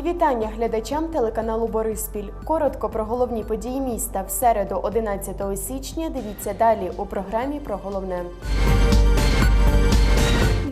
вітання глядачам телеканалу Бориспіль. Коротко про головні події міста в середу, 11 січня. Дивіться далі у програмі про головне.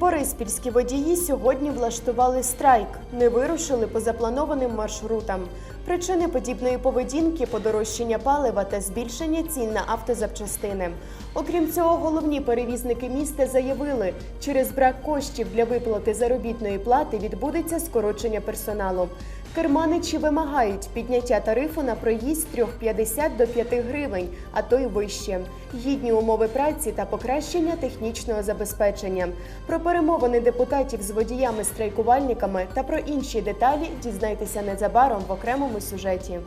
Бориспільські водії сьогодні влаштували страйк, не вирушили по запланованим маршрутам. Причини подібної поведінки подорожчання палива та збільшення цін на автозапчастини. Окрім цього, головні перевізники міста заявили, через брак коштів для виплати заробітної плати відбудеться скорочення персоналу. Керманичі вимагають підняття тарифу на проїзд з 3,50 до 5 гривень, а то й вище. Гідні умови праці та покращення технічного забезпечення. Про перемовини депутатів з водіями-страйкувальниками та про інші деталі дізнайтеся незабаром в окремому сюжеті.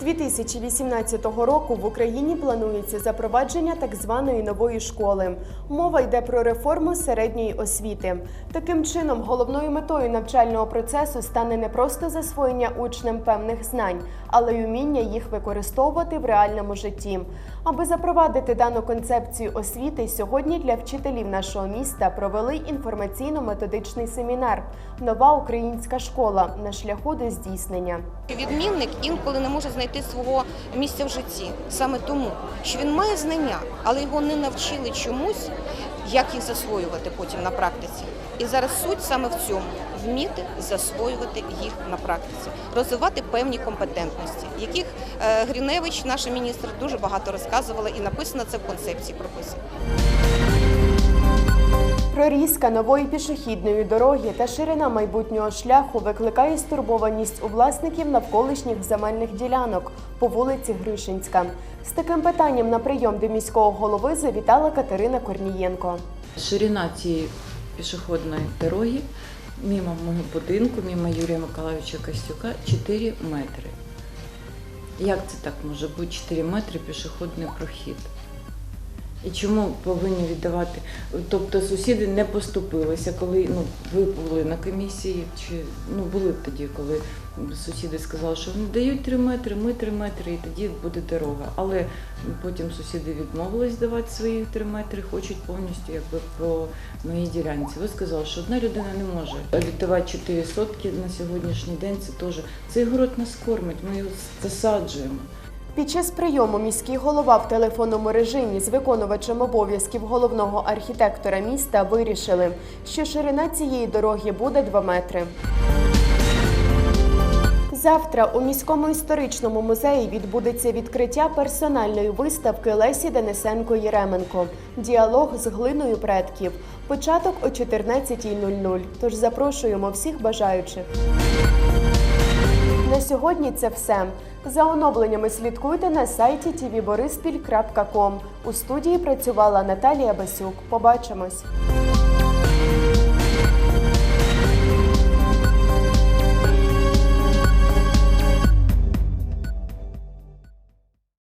2018 року в Україні планується запровадження так званої нової школи. Мова йде про реформу середньої освіти. Таким чином, головною метою навчального процесу стане не просто засвоєння учнем певних знань, але й уміння їх використовувати в реальному житті. Аби запровадити дану концепцію освіти, сьогодні для вчителів нашого міста провели інформаційно-методичний семінар Нова українська школа на шляху до здійснення. Відмінник інколи не може знайти свого місця в житті саме тому, що він має знання, але його не навчили чомусь, як їх засвоювати потім на практиці. І зараз суть саме в цьому вміти засвоювати їх на практиці, розвивати певні компетентності, яких е, Гриневич, наша міністр, дуже багато розказувала, і написано це в концепції прописано. Прорізка нової пішохідної дороги та ширина майбутнього шляху викликає стурбованість у власників навколишніх земельних ділянок по вулиці Гришинська. З таким питанням на прийом до міського голови завітала Катерина Корнієнко. Ширина цієї пішохідної дороги мимо мого будинку, мимо Юрія Миколаївича Костюка 4 метри. Як це так може бути 4 метри пішохідний прохід? І чому повинні віддавати? Тобто сусіди не поступилися, коли ну, ви були на комісії, чи ну були тоді, коли сусіди сказали, що вони дають 3 метри, ми 3 метри, і тоді буде дорога. Але потім сусіди відмовились давати свої 3 метри, хочуть повністю якби по моїй ділянці. Ви сказали, що одна людина не може віддавати 4 сотки на сьогоднішній день. Це теж цей город нас кормить, ми його засаджуємо. Під час прийому міський голова в телефонному режимі з виконувачем обов'язків головного архітектора міста вирішили, що ширина цієї дороги буде 2 метри. Завтра у міському історичному музеї відбудеться відкриття персональної виставки Лесі Денисенко Єременко Діалог з глиною предків. Початок о 14.00. Тож запрошуємо всіх бажаючих. Сьогодні це все. За оновленнями слідкуйте на сайті tvborispіль.com. У студії працювала Наталія Басюк. Побачимось.